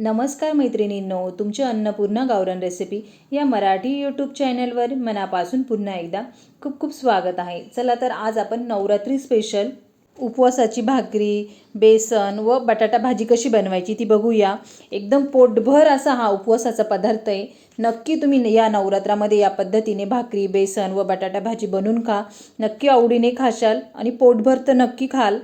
नमस्कार मैत्रिणींनो तुमचे अन्नपूर्णा गावरान रेसिपी या मराठी यूट्यूब चॅनलवर मनापासून पुन्हा एकदा खूप खूप स्वागत आहे. चला तर आज आपण नवरात्री स्पेशल उपवासाची भाकरी बेसन व बटाटा भाजी कशी बनवायची ती बघूया. एकदम पोटभर असा हा उपवासाचा पदार्थ आहे. नक्की तुम्ही या नवरात्रामध्ये या पद्धतीने भाकरी बेसन व बटाटा भाजी बनवून खा. नक्की आवडीने खाशाल आणि पोटभर तर नक्की खाल.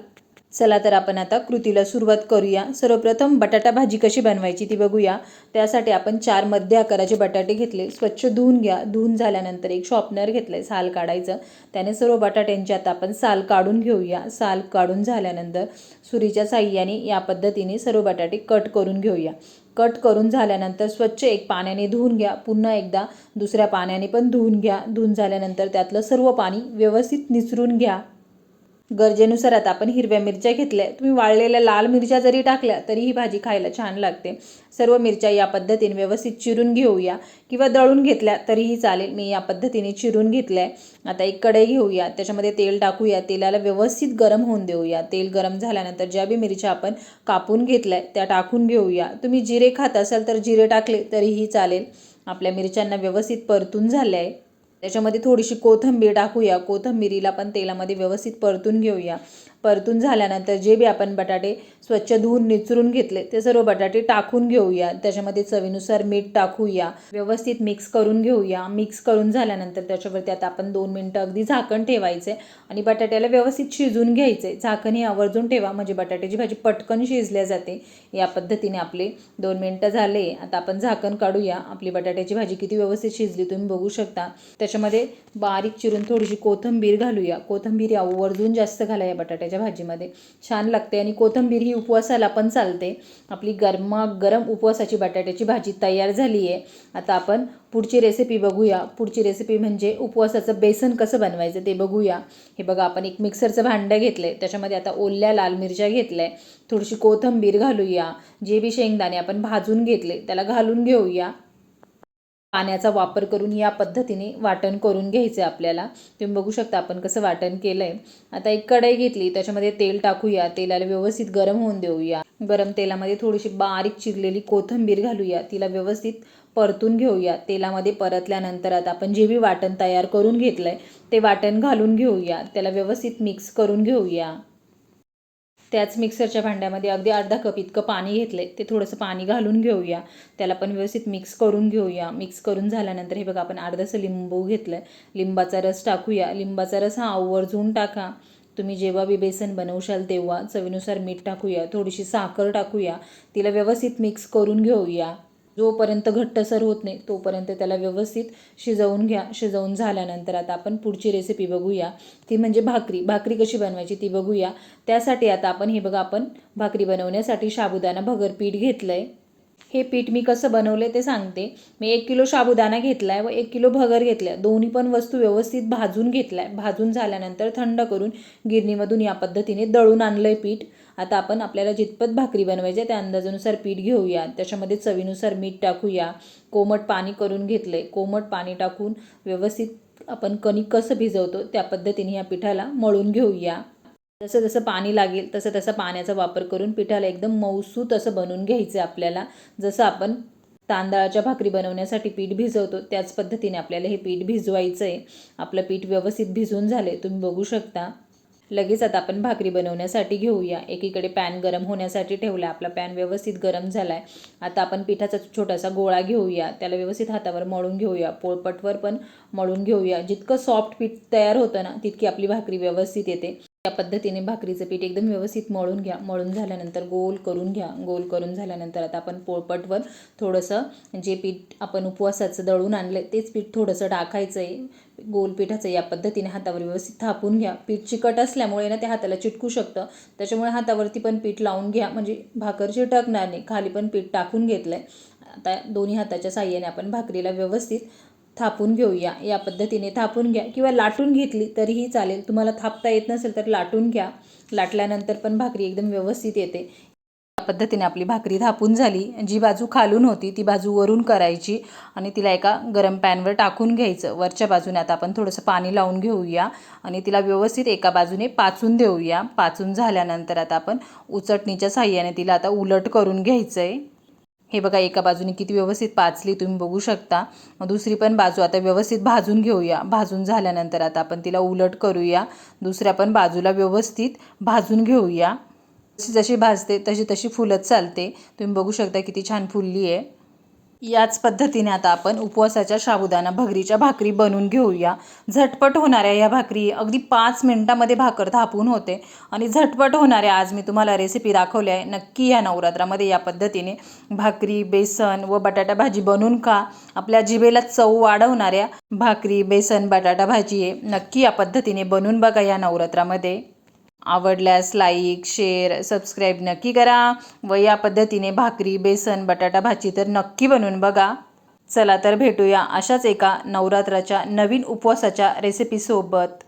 चला तर आपण आता कृतीला सुरुवात करूया. सर्वप्रथम बटाटा भाजी कशी बनवायची ती बघूया. त्यासाठी आपण चार मध्य आकाराचे बटाटे घेतले. स्वच्छ धुवून घ्या. धुवून झाल्यानंतर एक शॉपनर घेतलं आहे साल काढायचं. त्याने सर्व बटाट्यांची आता आपण साल काढून घेऊया. साल काढून झाल्यानंतर सुरीच्या साह्याने या पद्धतीने सर्व बटाटे कट करून घेऊया. कट करून झाल्यानंतर स्वच्छ एक पाण्याने धुवून घ्या. पुन्हा एकदा दुसऱ्या पाण्याने पण धुवून घ्या. धुवून झाल्यानंतर त्यातलं सर्व पाणी व्यवस्थित निचरून घ्या. गरजेनुसार आता आपण हिरव्या मिरच्या घेतल्या. तुम्ही वाळलेल्या लाल मिरच्या जरी टाकल्या तरी ही भाजी खायला छान लागते. सर्व मिरच्या या पद्धतीने व्यवस्थित चिरून घेऊया. किंवा दळून घेतल्या तरीही चालेल. मी या पद्धतीने चिरून घेतल्या. आहे आता एक कढई घेऊया. त्याच्यामध्ये तेल टाकूया. तेलाला व्यवस्थित गरम होऊन देऊया. तेल गरम झाल्यानंतर ज्या बी मिरच्या आपण कापून घेतल्या त्या टाकून घेऊया. तुम्ही जिरे खात असाल तर जिरे टाकले तरीही चालेल. आपल्या मिरच्यांना व्यवस्थित परतून झाल्या आहे त्याच्यामध्ये थोडीशी कोथिंबीर टाकूया. कोथिंबिरीला पण तेलामध्ये व्यवस्थित परतून घेऊया. परतून झाल्यानंतर जे बी आपण बटाटे स्वच्छ धुवून निचरून घेतले ते सर्व बटाटे टाकून घेऊया. त्याच्यामध्ये चवीनुसार मीठ टाकूया. व्यवस्थित मिक्स करून घेऊया. मिक्स करून झाल्यानंतर त्याच्यावरती आता आपण दोन मिनटं अगदी झाकण ठेवायचे आणि बटाट्याला व्यवस्थित शिजून घ्यायचे. झाकण हे आवर्जून ठेवा म्हणजे बटाट्याची भाजी पटकन शिजल्या जाते. या पद्धतीने आपले दोन मिनटं झाले. आता आपण झाकण काढूया. आपली बटाट्याची भाजी किती व्यवस्थित शिजली तुम्ही बघू शकता. त्याच्यामध्ये बारीक चिरून थोडीशी कोथिंबीर घालूया. कोथिंबीर आवर्जून जास्त घाला या बटाट्याच्या भाजीमध्ये. छान लागते आणि कोथिंबीर ही उपवासाला पण चालते. आपली गरमा गरम उपवासाची बटाट्याची भाजी तयार झाली आहे आता आपण पुढची रेसिपी बघूया. पुढची रेसिपी म्हणजे उपवासाचं बेसन कसं बनवायचं ते बघूया. हे बघा आपण एक मिक्सरचं भांडं घेतलं आहे त्याच्यामध्ये आता ओल्या लाल मिरच्या घेतल्या. आहे थोडीशी कोथिंबीर घालूया. जे बी शेंगदाणे आपण भाजून घेतले त्याला घालून घेऊया. पाण्याचा वापर करून या पद्धतीने वाटण करून घ्यायचं आहे आपल्याला. तुम्ही बघू शकता आपण कसं वाटण केलं आहे आता एक कढई घेतली त्याच्यामध्ये तेल टाकूया. तेलाला व्यवस्थित गरम होऊन देऊया. गरम तेलामध्ये थोडीशी बारीक चिरलेली कोथिंबीर घालूया. तिला व्यवस्थित परतून घेऊया. तेलामध्ये परतल्यानंतर आता आपण जे बी वाटण तयार करून घेतलं आहे ते वाटण घालून घेऊया. त्याला व्यवस्थित मिक्स करून घेऊया. त्याच मिक्सरच्या भांड्यामध्ये अगदी अर्धा कप इतकं पाणी घेतलं आहे ते थोडंसं पाणी घालून घेऊया. त्याला पण व्यवस्थित मिक्स करून घेऊया. मिक्स करून झाल्यानंतर हे बघा आपण अर्धंसं लिंबू घेतलं आहे लिंबाचा रस टाकूया. लिंबाचा रस हा आवर्जून टाका. तुम्ही जेव्हा बी बेसन बनवशाल तेव्हा चवीनुसार मीठ टाकूया. थोडीशी साखर टाकूया. तिला व्यवस्थित मिक्स करून घेऊया. जोपर्यंत घट्टसर होत नाही तोपर्यंत त्याला व्यवस्थित शिजवून घ्या. शिजवून झाल्यानंतर आता आपण पुढची रेसिपी बघूया. ती म्हणजे भाकरी. भाकरी कशी बनवायची ती बघूया. त्यासाठी आता आपण हे बघा आपण भाकरी बनवण्यासाठी साबुदाणा भगर पीठ घेतलं आहे हे पीठ मी कसं बनवलं ते सांगते. मी एक किलो साबुदाणा घेतला आहे व एक किलो भगर घेतल्या. दोन्ही पण वस्तू व्यवस्थित भाजून घेतला आहे भाजून झाल्यानंतर थंड करून गिरणीमधून या पद्धतीने दळून आणलं आहे पीठ. आता आपण आपल्याला जितपत भाकरी बनवायची आहे त्या अंदाजानुसार पीठ घेऊया. त्याच्यामध्ये चवीनुसार मीठ टाकूया. कोमट पाणी करून घेतलं आहे कोमट पाणी टाकून व्यवस्थित आपण कणिक कसं भिजवतो त्या पद्धतीने या पिठाला मळून घेऊया. जसं जसं पाणी लागेल तसं तसं पाण्याचा वापर करून पिठाला एकदम मऊसू असं बनवून घ्यायचं आहे आपल्याला. जसं आपण तांदळाच्या भाकरी बनवण्यासाठी पीठ भिजवतो त्याच पद्धतीने आपल्याला हे पीठ भिजवायचं आहे आपलं पीठ व्यवस्थित भिजून झाले तुम्ही बघू शकता. लगेच आता आपण भाकरी बनवण्यासाठी घेऊया. एकीकडे पॅन गरम होण्यासाठी ठेवला आपला पॅन व्यवस्थित गरम झाला आहे आता आपण पिठाचा छोटासा गोळा घेऊया. त्याला व्यवस्थित हातावर मळून घेऊया. पोळपटवर पण मळून घेऊया. जितकं सॉफ्ट पीठ तयार होतं ना तितकी आपली भाकरी व्यवस्थित येते. या पद्धतीने भाकरीचं पीठ एकदम व्यवस्थित मळून घ्या. मळून झाल्यानंतर गोल करून घ्या. गोल करून झाल्यानंतर आता आपण पोळपटवर थोडंसं जे पीठ आपण उपवासाचं दळून आणलं तेच पीठ थोडंसं टाकायचं आहे गोल पिठाचं या पद्धतीने हातावर व्यवस्थित थापून घ्या. पीठ चिकट असल्यामुळे ना ते हाताला चिटकू शकतं. त्याच्यामुळे हातावरती पण पीठ लावून घ्या. म्हणजे भाकर चिटकणार नाही. खाली पण पीठ टाकून घेतलं आहे आता दोन्ही हाताच्या साह्याने आपण भाकरीला व्यवस्थित थापून घेऊया. या पद्धतीने थापून घ्या. किंवा लाटून घेतली तरीही चालेल. तुम्हाला थापता येत नसेल तर लाटून घ्या. लाटल्यानंतर पण भाकरी एकदम व्यवस्थित येते. या पद्धतीने आपली भाकरी थापून झाली. जी बाजू खालून होती ती बाजू वरून करायची आणि तिला एका गरम पॅनवर टाकून घ्यायचं. वरच्या बाजूने आता आपण थोडंसं पाणी लावून घेऊया आणि तिला व्यवस्थित एका बाजूने पाचून देऊया. पाचून झाल्यानंतर आता आपण उचटणीच्या साह्याने तिला आता उलट करून घ्यायचं आहे हे बघा एका बाजूने किती व्यवस्थित पाचली तुम्ही बघू शकता. दुसरी पण बाजू आता व्यवस्थित भाजून घेऊया. भाजून झाल्यानंतर आता आपण तिला उलट करूया. दुसऱ्या पण बाजूला व्यवस्थित भाजून घेऊया. जशी जशी भाजते तशी तशी फुलत चालते. तुम्ही बघू शकता किती छान फुलली आहे याच पद्धतीने आता आपण उपवासाच्या साबुदाना भगरीच्या भाकरी बनवून घेऊया. झटपट होणाऱ्या या भाकरी अगदी पाच मिनटामध्ये भाकर थापून होते. आणि झटपट होणाऱ्या आज मी तुम्हाला रेसिपी दाखवली आहे. नक्की या नवरात्रामध्ये या पद्धतीने भाकरी बेसन व बटाटा भाजी बनवून खा. आपल्या जिभेला चव वाढवणाऱ्या भाकरी बेसन बटाटा भाजी आहे नक्की या पद्धतीने बनवून बघा या नवरात्रामध्ये. आवडल्यास लाईक शेअर सबस्क्राईब नक्की करा. व या पद्धतीने भाकरी बेसन बटाटा भाजी तर नक्की बनवून बघा. चला तर भेटूया अशाच एका नवरात्राच्या नवीन उपवासाच्या रेसिपीसोबत